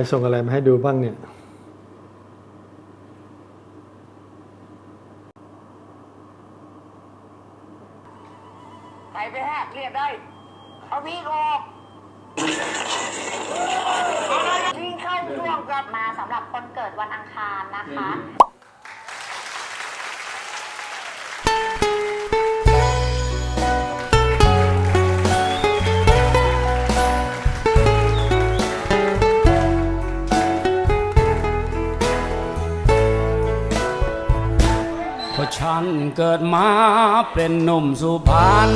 รส่งอะไรมาให้ดูบ้างเนี่ยไปไปฮะเรียกได้ เอาวีกออกวิ่งเข้าช่วงกับมาสำหรับคนเกิดวันอังคารนะคะ ฉันเกิดมาเป็นหนุ่มสุพรรณ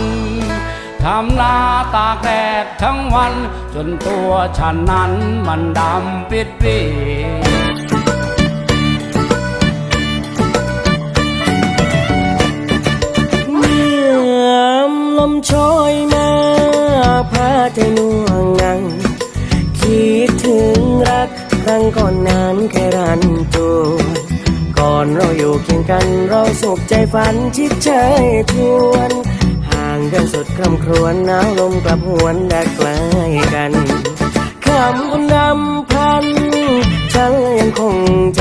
ทำนาตากแดดทั้งวัน จนตัวฉันนั้นมันดำปิดปีเมื่อลมโชยมาพาใจน่วงนัง คิดถึงรักครั้งก่อนนั้นแค่รันตัว ก่อนเราอยู่เคียงกันเราสุขใจฝันชิดเชยชวน ห่างกันสุดคำครวญหนาวลมกลับหวนแดกใกล้กันคำคนดำพันฉันยังคงจ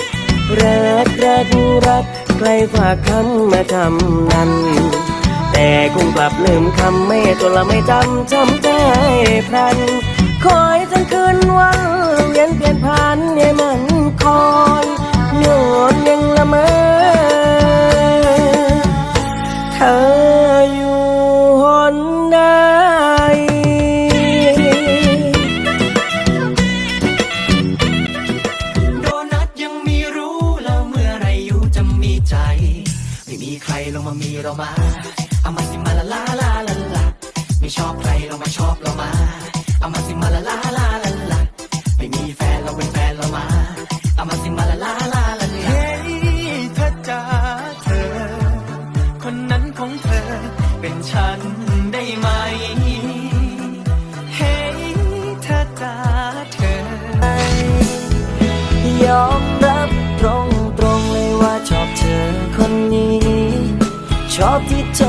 ำรักรักรักใครฝากคำมาทำนั้น แต่คงกลับลืมคำไม่ตัวละไม่จำจำใจพลันคอยจนคืนวันเวียนเปลี่ยนผ่านให้มันคอย โยนยังละเมอเธอ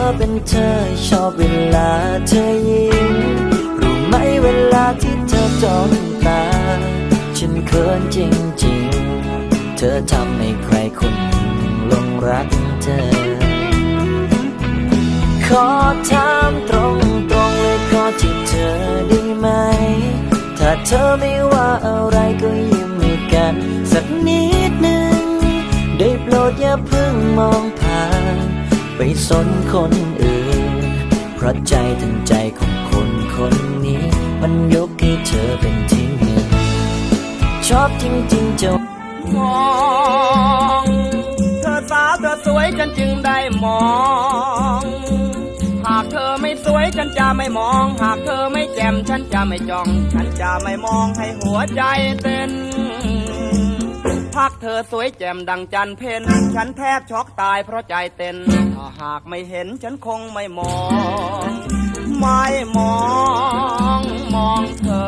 เธอเป็นเธอชอบเวลาเธอยิ้มรู้ไหมเวลาที่เธอจ้องตา ฉันเขินจริงๆ เธอทำให้ใครคนหนึ่งลงรักเธอ ขอถามตรงตรงๆเลยขอที่เธอได้ไหม ถ้าเธอไม่ว่าอะไรก็ยิ้มให้กัน สักนิดหนึ่งได้โปรดอย่าเพิ่งมองผ คนอื่น เพราะใจทั้งใจของคนคนนี้ มันยกให้เธอเป็นที่หนึ่งชอบจริงๆจะมองเธอสาวเธอสวยฉันจึงได้มอง หากเธอไม่สวยฉันจะไม่มอง หากเธอไม่แจ่มฉันจะไม่จ้อง ฉันจะไม่มองให้หัวใจเต้น พักเธอสวยแจ่มดังจันเพนฉันแทบช็อกตายเพราะใจเต้นถ้าหากไม่เห็นฉันคงไม่มอง ไม่มองมองเธอ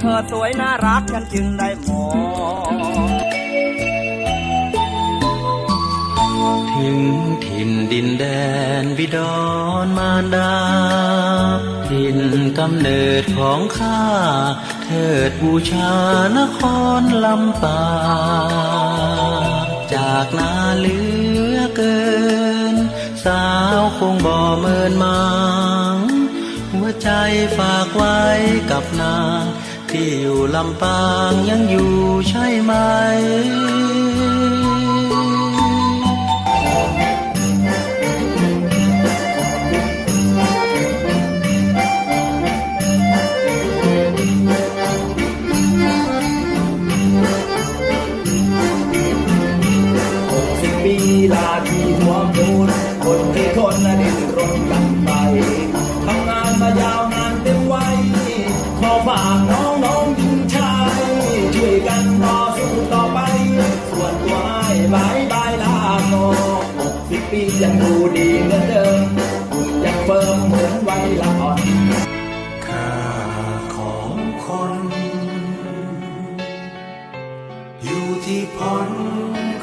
เธอสวยน่ารักฉันจึงได้มองถึงถิ่นดินแดนบิดอนมารดา ถิ่นกำเนิดของข้า เทิดบูชานครลำปางจากนาเหลือเกิน สาวคงบ่เมินมางหัวใจฝากไว้กับนางที่อยู่ลำปางยังอยู่ใช่ไหม เอนเดิมยังเฟิร์มเหมือนวัยละอ่อนค่าของคน อยู่ที่ผล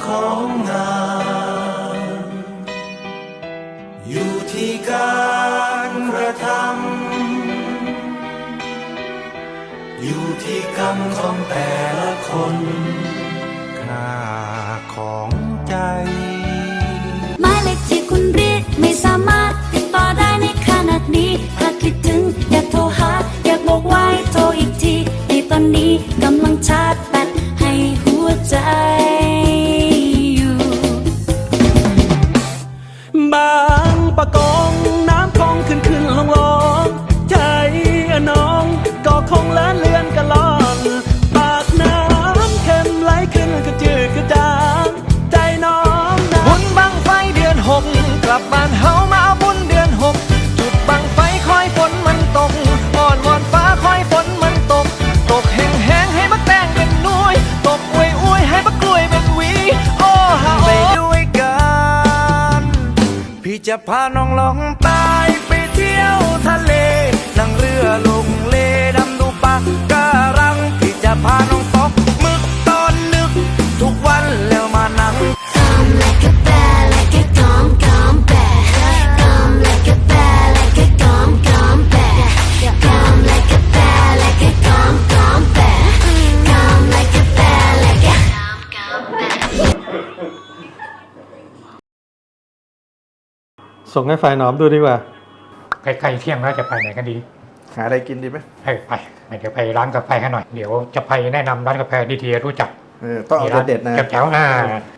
ของงาน อยู่ที่การกระทำอยู่ที่กรรมของแต่ละคน ตอนนี้กำลังชาร์จแบตให้หัวใจ พาน้องลอง ส่งให้ฝ่ายหนอมดูดีกว่า ใกล้ๆเที่ยงแล้วจะไปไหนกันดีหาอะไรกินดีไหมไปไปเดี๋ยวไปร้านกาแฟกันหน่อย เดี๋ยวจะไปแนะนำร้านกาแฟที่ทีรู้จักเออต้องเอามีร้านเด็ดๆนะแจ๋วๆอ่า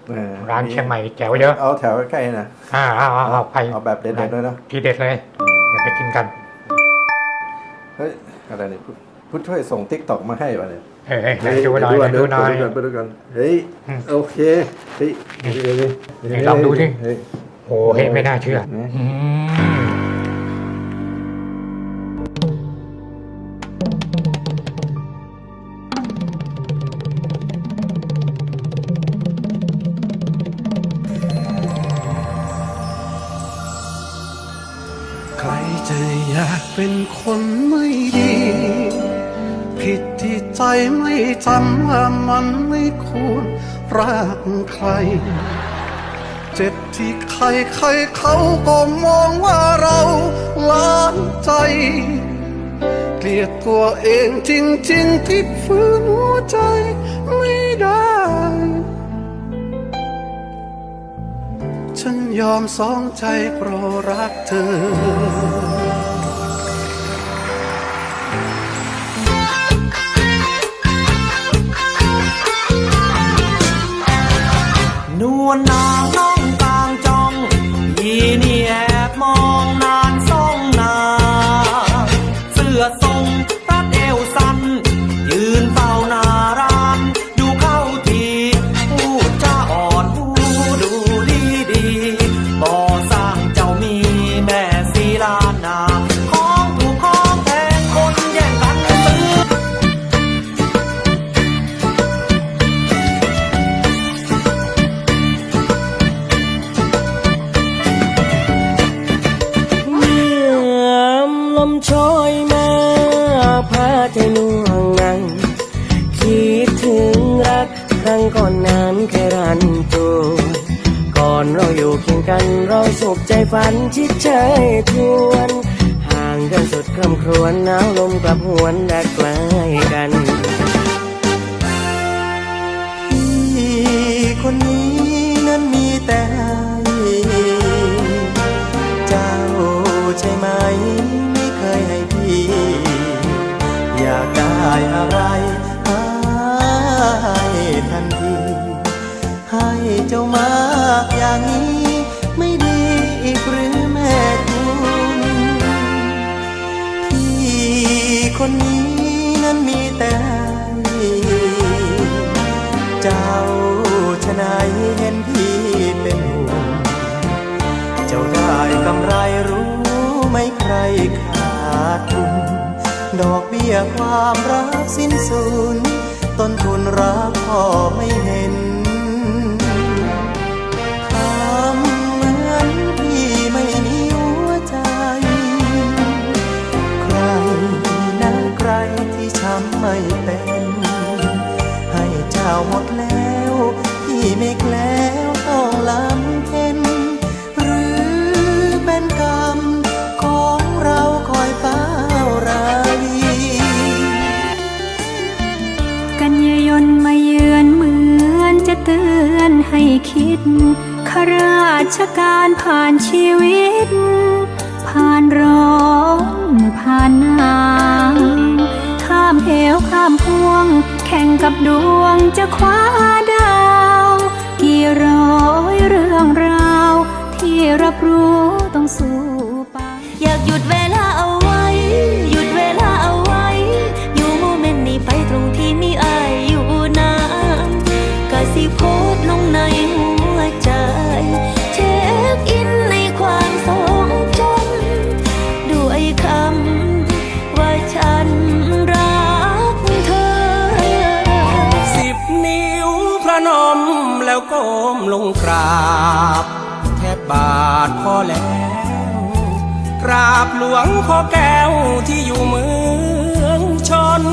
เออร้านเชียงใหม่แจ๋วเยอะ เอาแถวใกล้ๆนะอ่าเอาเอาเอาไปเอาแบบเด็ดๆด้วยนะทีเด็ดเลยเดี๋ยวไปกินกัน เฮ้ยอะไรเนี่ยผู้ผู้ช่วยส่งติ๊กตอกมาให้ป่ะเนี่ยเฮ้ยเฮ้ยดูหน่อยเดี๋วดูหน่อยดูก่อนดูก่อนเฮ้ยอืมโอเคเฮ้ยเฮ้ยเฮ้ยเฮ้ยไหนลองดูดิ เฮ้ย โอ้เฮ้ยไม่น่าเชื่อเห็นไหมอืมใครจะอยากเป็นคนไม่ดี ผิดที่ใจไม่จำว่ามันไม่ควรรักใครเจ็บ ที่ใครใครเขาก็มองว่าเราล้านใจ เกลียดตัวเองจริง ๆ ที่ฝืนหัวใจไม่ได้ ฉันยอมสองใจเพราะรักเธอนวลนาง ฝันชิดเชยทวน ห่างกันสุดคำครวญหนาวลมกลับหวนดักใกล้กันพี่คนนี้นั้นมีแต่ให้เจ้าใช่ไหม ไม่เคยให้พี่ อยากได้อะไรให้ทันทีให้เจ้ามากอย่างนี้ ดอกเบี้ยความรักสิ้นสูญต้นทุนรักพ่อไม่เห็นทำเหมือนพี่ไม่มีหัวใจ ใครนะใครที่ช้ำไม่เป็น ให้เจ้าหมดแล้ว พี่ไม่แคล้ you. นมแล้วก้มลงกราบ แทบบาทพอแล้ว กราบหลวงพ่อแก้วที่อยู่เมืองชน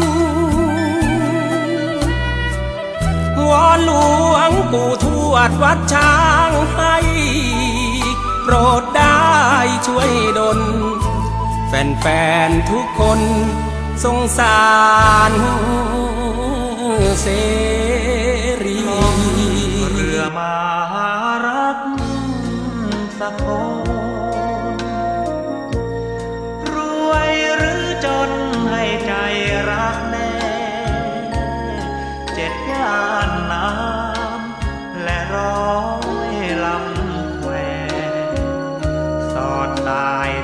วอนหลวงปู่ทวดวัดช้างให้โปรดได้ช่วยดลแฟนๆทุกคนสงสารเส by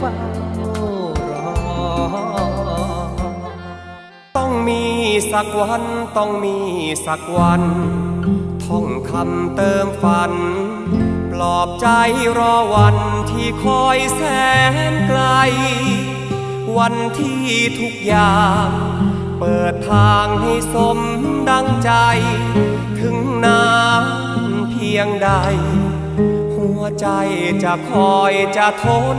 ฝ้ารอ ต้องมีสักวันต้องมีสักวัน ท่องคำเติมฝัน ปลอบใจรอวันที่คอยแสนไกล วันที่ทุกอย่างเปิดทางให้สมดังใจ ถึงน้ำเพียงใด หัวใจจะคอยจะทน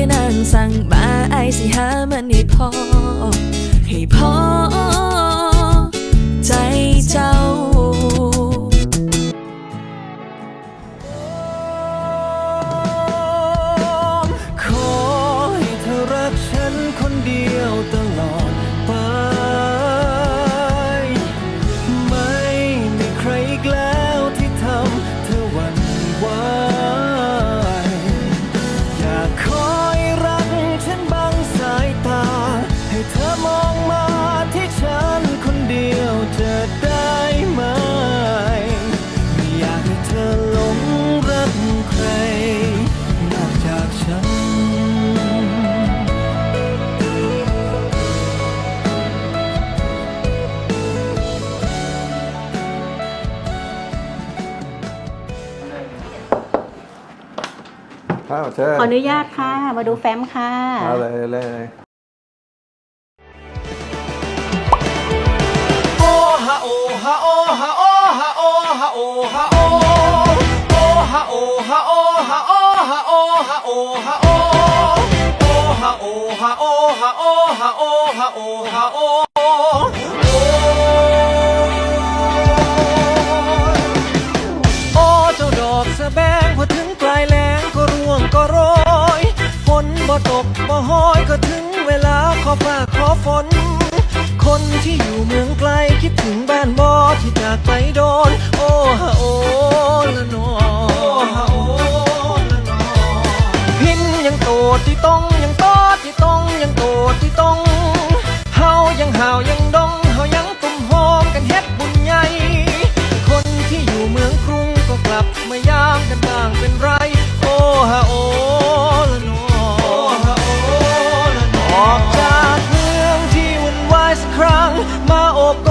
แค่นางสั่งมาอายสิหามันนี่พอ ข้าวเชิญขออนุญาตค่ะ มาดูแฟ้มค่ะ เอาเลยเลยโอฮะโอฮะโอฮะโอฮะโอฮะโอฮะโอโอฮะโอฮะโอฮะโอฮะโอฮะโอฮะโอโอฮะโอฮะโอฮะโอฮะโอฮะโอ บ่ตกบ่ห้อยก็ถึงเวลาขอฟ้าขอฝน คนที่อยู่เมืองไกลคิดถึงบ้านบอที่จากไปโดน โอ้ฮะโอ้ละนอพินยังโตดที่ต้องยังโตดที่ต้องยังโตดที่ต้องเฮายังห่าวยัง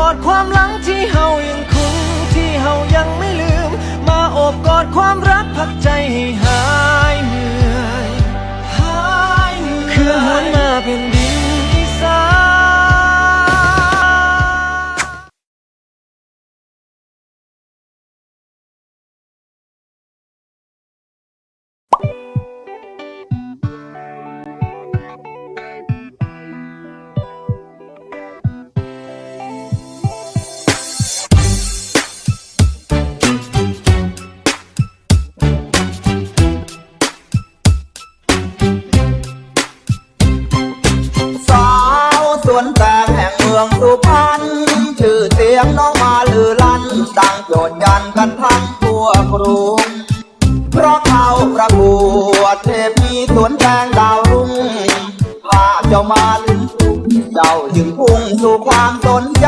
อบกอดความหลังที่เฮายังคุ้นที่เฮายังไม่ลืม มาโอบกอดความรักพักใจให้หายเหนื่อยหายเหนื่อยคือหวนมาเป็นดิ นแตงดาวรุ่งภาเจ้ามาลืมเจ้าจึงพุ่งสู่ความสนใจ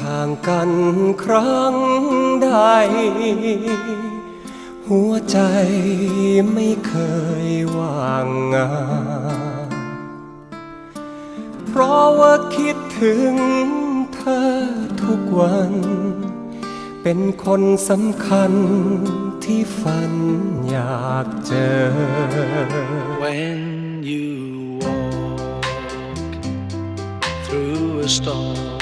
ห่างกันครั้งใด หัวใจไม่เคยว่างงานเพราะว่าคิดถึงเธอทุกวัน เป็นคนสำคัญที่ฝันอยากเจอ When you walk through a storm,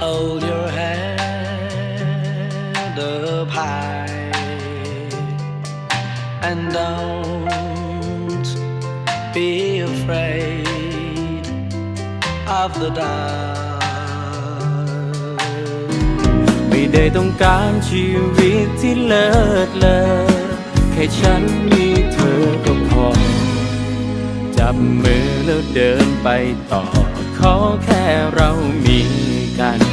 hold your head up high and don't be afraid of the dark. ไม่ได้ต้องการชีวิตที่เลิศเลอแค่ฉันมีเธอก็พอ จับมือแล้วเดินไปต่อ ขอแค่เรามีกัน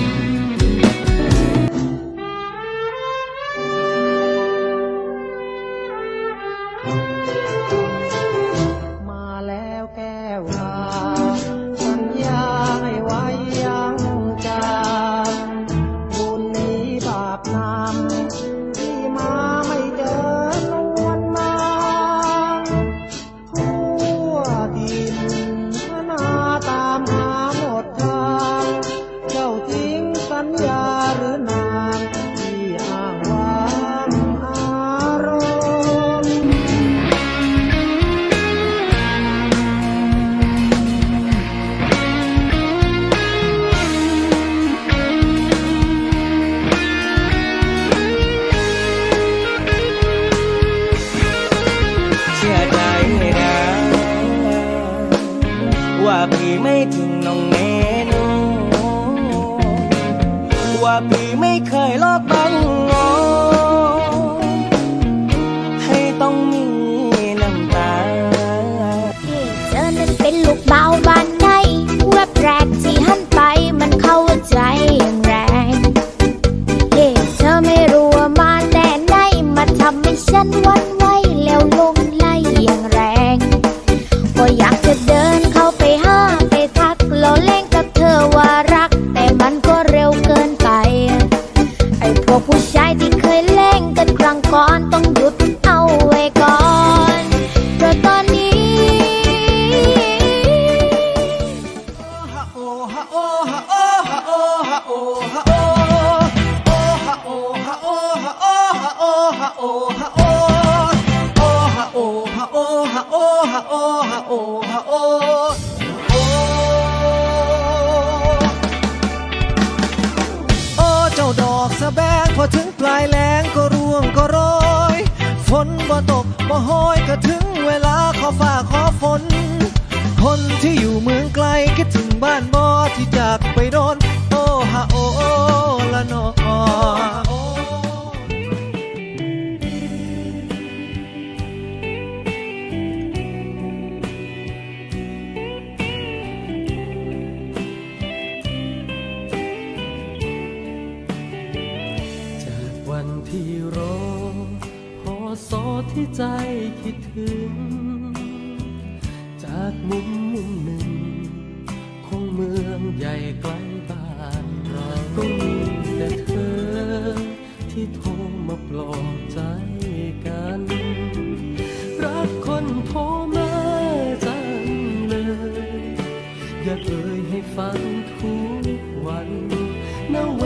บ้านบ่ที่จากไปโดน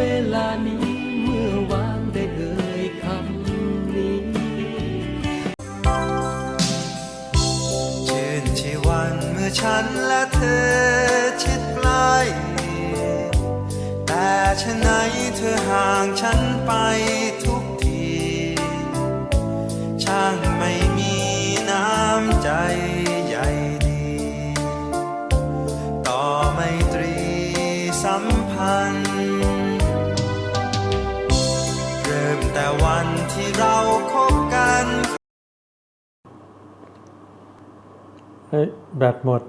เวลานี้เมื่อวานได้เอ่ยคำนี้ ชื่นชีวันเมื่อฉันและเธอชิดใกล้แต่แต่ชะไหนเธอห่างฉันไปทุกที ช่างไม่ แบตหมด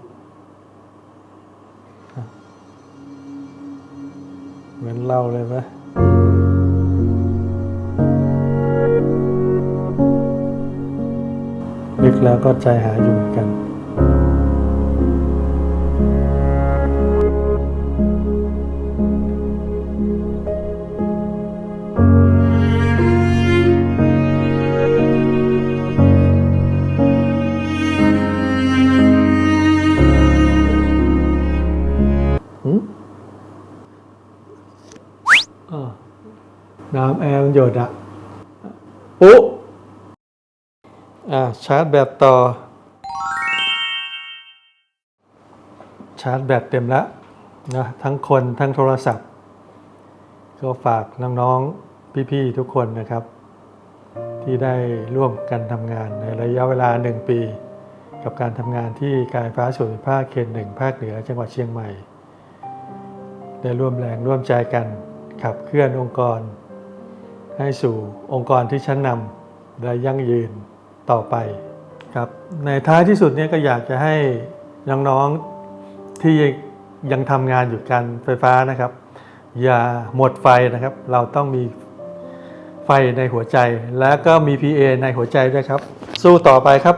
เหมือนเล่าเลยไหมนึกแล้วก็ใจหายอยู่กัน น้ำแอร์มันหยดอะปุ๊อ่าชาร์จแบตต่อ ชาร์จแบตเต็มแล้วนะทั้งคนทั้งโทรศัพท์ ก็ฝากน้องๆพี่ๆทุกคนนะครับ ที่ได้ร่วมกันทำงานในระยะเวลาหนึ่งปี กับการทำงานที่การไฟฟ้าส่วนภูมิภาคเขตหนึ่งภาคเหนือจังหวัดเชียงใหม่ ได้ร่วมแรงร่วมใจกันขับเคลื่อนองค์กร ให้สู่องค์กรที่ชั้นนำและยั่งยืนต่อไปครับในท้ายที่สุดเนี่ยก็อยากจะให้น้องๆที่ยังทำงานอยู่การไฟฟ้านะครับ อย่าหมดไฟนะครับ เราต้องมีไฟในหัวใจ และก็มี PA ในหัวใจด้วยครับ สู้ต่อไปครับ